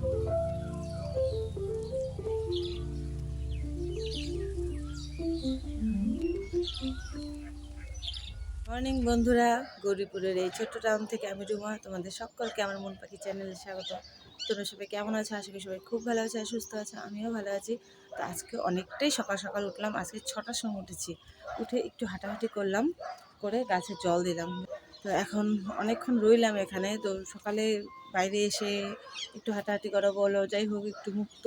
Morning বন্ধুরা, গৌরীপুরের এই ছোট্ট টাউন থেকে আমি রুমা, তোমাদের সকলকে আমার মন পাখি চ্যানেলে স্বাগত। তোমরা সবাই কেমন আছো? আশা করি সবাই খুব ভালো আছে আর সুস্থ আছে, আমিও ভালো আছি। তো আজকে অনেকটাই সকাল সকাল উঠলাম, আজকে ছটার সময় উঠেছি। উঠে একটু হাঁটাহাঁটি করলাম, করে গাছে জল দিলাম। তো এখন অনেকক্ষণ রইলাম এখানে, তো সকালে বাইরে এসে একটু হাঁটাহাঁটি করা বলো, যাই হোক একটু মুক্ত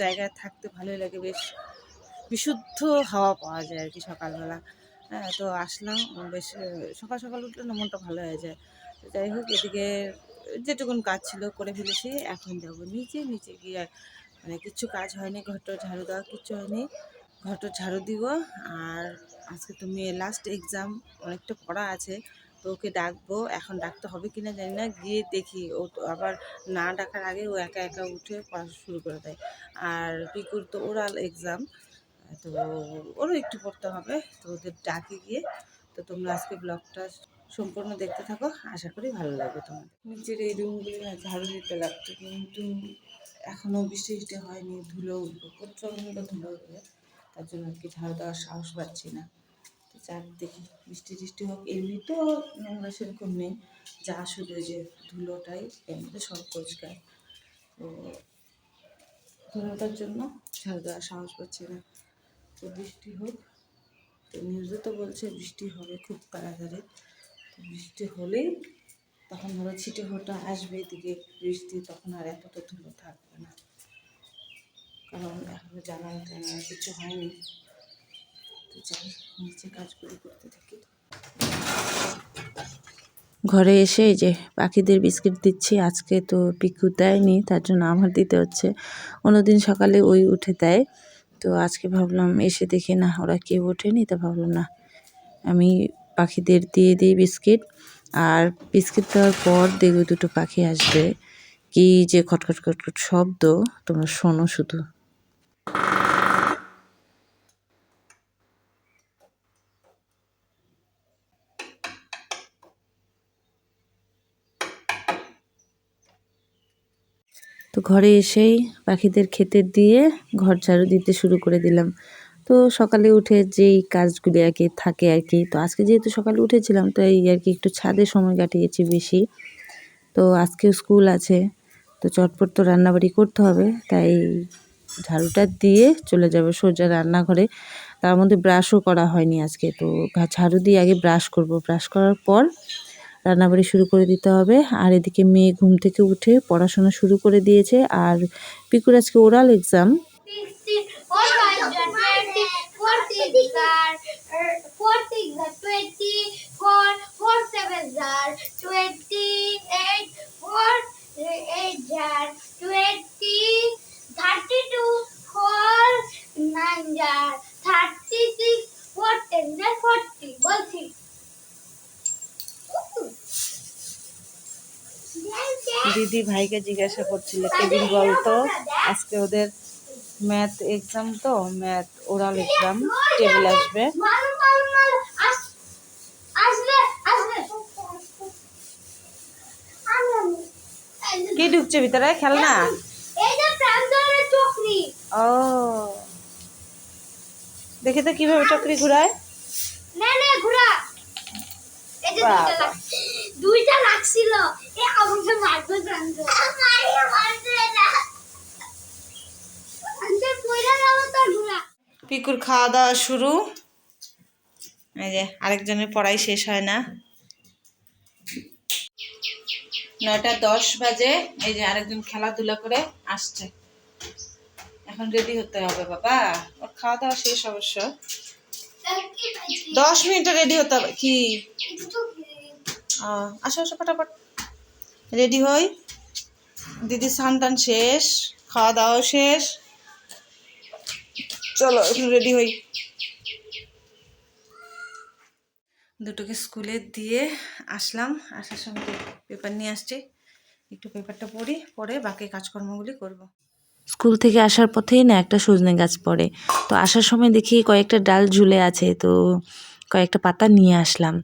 জায়গায় থাকতে ভালোই লাগে, বেশ বিশুদ্ধ হাওয়া পাওয়া যায় আর কি সকালবেলা। হ্যাঁ তো আসলাম, বেশ সকাল সকাল উঠলে না মনটা ভালো হয়ে যায়। যাই হোক, এদিকে যেটুকুন কাজ ছিল করে ফেলেছি, এখন যাব নিচে নিচে গিয়ে মানে কিচ্ছু কাজ হয়নি, ঘরটা ঝাড়ু দেওয়া কিচ্ছু হয়নি, ঘরটা ঝাড়ু দিব। আর আজকে তো মেয়ে লাস্ট এক্সাম অনেকটা পড়া আছে। তো ওকে ডাকবো, এখন ডাকতে হবে কিনা জানি না, গিয়ে দেখি। ও আবার না ডাকার আগে ও একা একা উঠে পড়া শুরু করে দেয়। আর পিকুর তো ওরাল এক্সাম তো ওরও একটু পড়তে হবে, তো ওদের ডাকে গিয়ে। তো তোমরা আজকে ব্লগটা সম্পূর্ণ দেখতে থাকো, আশা করি ভালো লাগবে তোমাদের। নিচের এই রুমগুলি ঝাড়ু দিতে লাগতো কিন্তু এখনও বৃষ্টি হয়নি, ধুলো উঠবে, প্রচণ্ড ধুলো উঠবে, তার জন্য আর কি ঝাড়ু দেওয়ার সাহস পাচ্ছি না। যাক দেখি বৃষ্টি টিষ্টি হোক, এমনি তো নোংরা সেরকম নেই। যা শুধু যে ধুলোটাই, এমনিতে সব পরিষ্কার। তো ধুলোটার জন্য ঝাড়ু দেওয়ার সাহস পাচ্ছি না। তো বৃষ্টি হোক, তো নিউজে তো বলছে বৃষ্টি হবে খুব তাড়াতাড়ি। তো বৃষ্টি হলেই তখন ধরো ছিটে ফোটা আসবে এদিকে বৃষ্টি, তখন আর এতটা ধুলো থাকবে না। কারণ এখনও জানানো টানানো কিছু হয়নি। তো যাই নিচে কাজগুলো করতে থাকি ঘরে এসে এই যে পাখিদের বিস্কিট দিচ্ছি, আজকে তো পিকু দেয়নি, তার জন্য আমার দিতে হচ্ছে। অন্যদিন সকালে ওই উঠে দেয়। তো আজকে ভাবলাম এসে দেখি না, ওরা কেউ ওঠেনি, তো ভাবলাম না, আমি পাখিদের দিয়ে দিই বিস্কিট। আর বিস্কিট দেওয়ার পর দেখবে দুটো পাখি আসবে। কি যে খটখট খটখট শব্দ, তোমরা শোনো শুধু। তো ঘরে এসেই পাখিদের খেতে দিয়ে ঘর ঝাড়ু দিতে শুরু করে দিলাম। তো সকালে উঠে যেই কাজগুলি আর কি থাকে আর কি, তো আজকে যেহেতু সকালে উঠেছিলাম, তো এই আর কি একটু ছাদে সময় কাটিয়েছি বেশি। তো আজকেও স্কুল আছে, তো চটপট তো রান্নাবাড়ি করতে হবে, তাই ঝাড়ুটা দিয়ে চলে যাবে সোজা রান্নাঘরে। তার মধ্যে ব্রাশও করা হয়নি আজকে, তো ঝাড়ু দিয়ে আগে ব্রাশ করব। ব্রাশ করার পর রান্নাবাড়ি শুরু করে দিতে হবে আর এদিকে মেয়ে ঘুম থেকে উঠে পড়াশোনা শুরু করে দিয়েছে আর পিকুর আজকে ওরাল এক্সাম দিদি ভাইকে জিজ্ঞাসা করছিল কেবিন বলতো? আজকে ওদের ম্যাথ এক্সাম তো ম্যাথ ওরাল এক্সাম টেবিল আসবে। কি ঢুকছে ভিতরে? খেলনা? ও। দেখি তো কীভাবে চক্রি ঘুরায়। নে নে ঘুরা। এই যে বাবা। দুইটা লাগ লাগছিল। এ আমাকে মারবে তো ঘুরা। পিকুর খাওয়া দাওয়া শুরু। এই যে আরেকজনের পড়াই শেষ হয় না। নয়টা দশ বাজে। এই যে আরেকজন খেলাধুলা করে আসছে। এখন রেডি হতে হবে বাবা। ওর খাওয়া দাওয়া শেষ অবশ্য। দশ মিনিটে রেডি হতে হবে। কি? আসো আসো, ফটাফট। রেডি হই? দিদি টান শেষ, খাওয়া দাওয়া শেষ। চলো, এখন রেডি হই। দুটোকে স্কুলে দিয়ে আসলাম, আসার সময় পেপার নিয়ে আসছি। একটু পেপারটা পড়ি পরে বাকি কাজকর্মগুলি করব। স্কুল থেকে আসার পথেই না একটা সজনে গাছ পড়ে। তো আসার সময় দেখি কয়েকটা ডাল ঝুলে আছে, তো কয়েকটা পাতা নিয়ে আসলাম।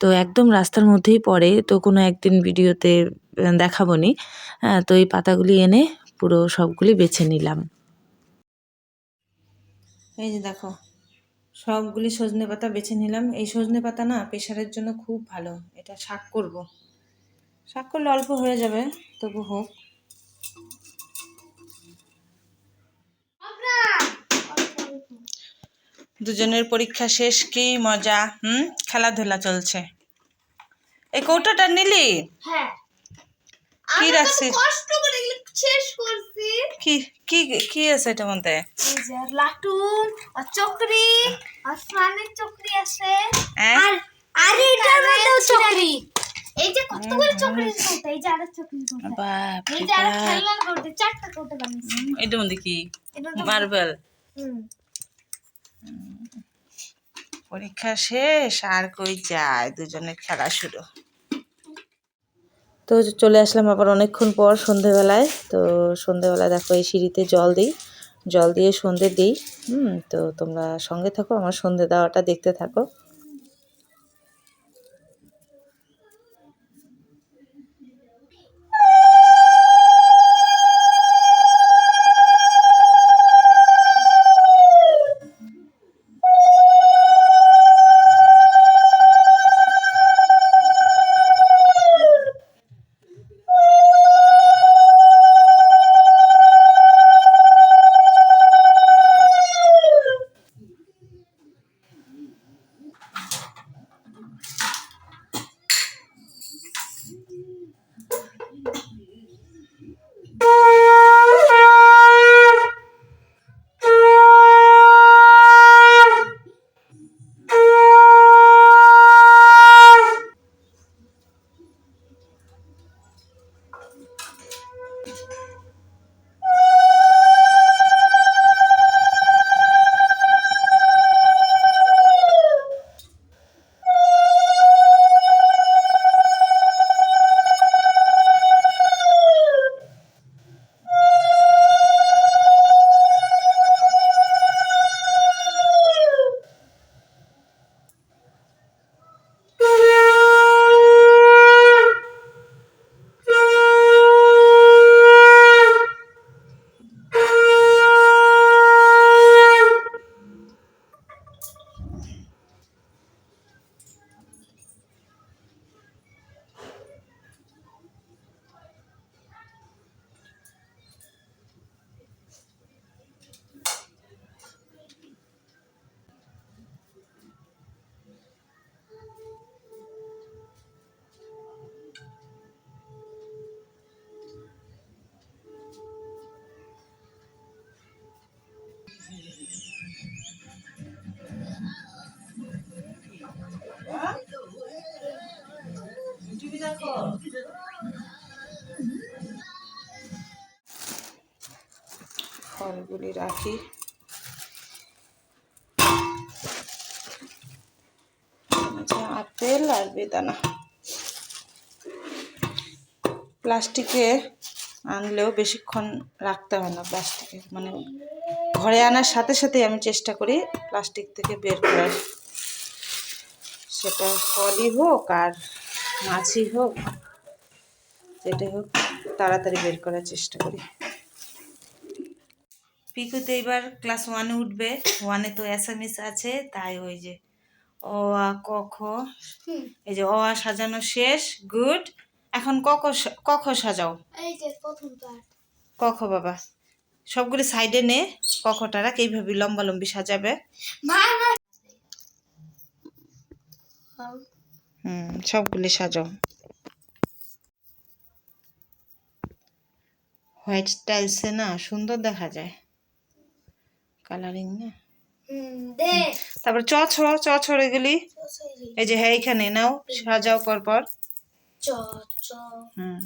তো একদম রাস্তার মধ্যেই পড়ে তো কোনো একদিন ভিডিওতে দেখাবো নি হ্যাঁ, তো এই পাতাগুলি এনে পুরো সবগুলি বেছে নিলাম। এই যে দেখো সবগুলি সজনে পাতা বেছে নিলাম। এই সজনে পাতা না প্রেশারের জন্য খুব ভালো। এটা শাক করব। শাক করলে অল্প হয়ে যাবে তবু হোক। দুজনের পরীক্ষা শেষ কি মজা হুম? খেলাধুলা চলছে। এই কৌটাটা নিলি? হ্যাঁ। কি রাখছিস? কষ্ট করে শেষ করছি। কি কি কি আছে এটার মধ্যে? এই আর চকরি আর স্নানের চকরি আছে। হ্যাঁ? আর আর এটার মধ্যেও চকরি। এই যে কতগুলো চকরি করতে এই যে আরেক চকরি করতে বাপ এই যে আরেক খেলনার করতে চারটা করতে বানিয়েছি। এটার মধ্যে কি? মার্বেল। হুম। পরীক্ষা শেষ, আর কই যায় দুজনের খেলা শুরু। তো চলে আসলাম আবার অনেকক্ষণ পর সন্ধেবেলায়। তো সন্ধেবেলায় দেখো এই সিঁড়িতে জল দিই, জল দিয়ে সন্ধে দিই। হুম, তো তোমরা সঙ্গে থাকো, আমার সন্ধে দেওয়াটা দেখতে থাকো। ফলগুলি রাখি। আচ্ছা, আপেল আর বেদানা। প্লাস্টিকে আনলেও বেশিক্ষণ রাখতে হয় না প্লাস্টিকে। মানে ঘরে আনার সাথে সাথে আমি চেষ্টা করি প্লাস্টিক থেকে বের করার। সেটা ফলই হোক আর মাছই হোক যেটাই হোক তাড়াতাড়ি বের করার চেষ্টা করি। পিকুতে এবার ক্লাস ওয়ানে উঠবে। ওয়ানে তো অ্যাসামিস আছে তাই ওই যে অ আ ক খ। এই যে অ আ সাজানো শেষ গুড এখন ক ক খ সাজাও। এই যে প্রথম ক খ বাবা। সবগুলি সাইডে নে ক খটা রাখ এইভাবে লম্বা লম্বি সাজাবে। মা মা হুম সবগুলি সাজাও। হোয়াইট টাইলসে না সুন্দর দেখা যায়। কালারিং না? তারপর চ ছড় চ ছড় এগুলি এই যে হ্যাঁ এখানে নাও সাজাও পর পর চ চ। হুম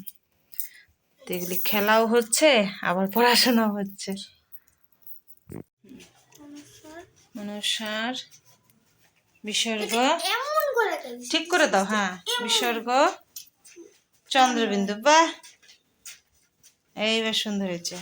তো এগুলি খেলাও হচ্ছে আবার পড়াশোনাও হচ্ছে। মনসার বিসর্গ। ঠিক করে দাও হ্যাঁ বিসর্গ। চন্দ্রবিন্দু বাহ। এইবার সুন্দর হয়েছে।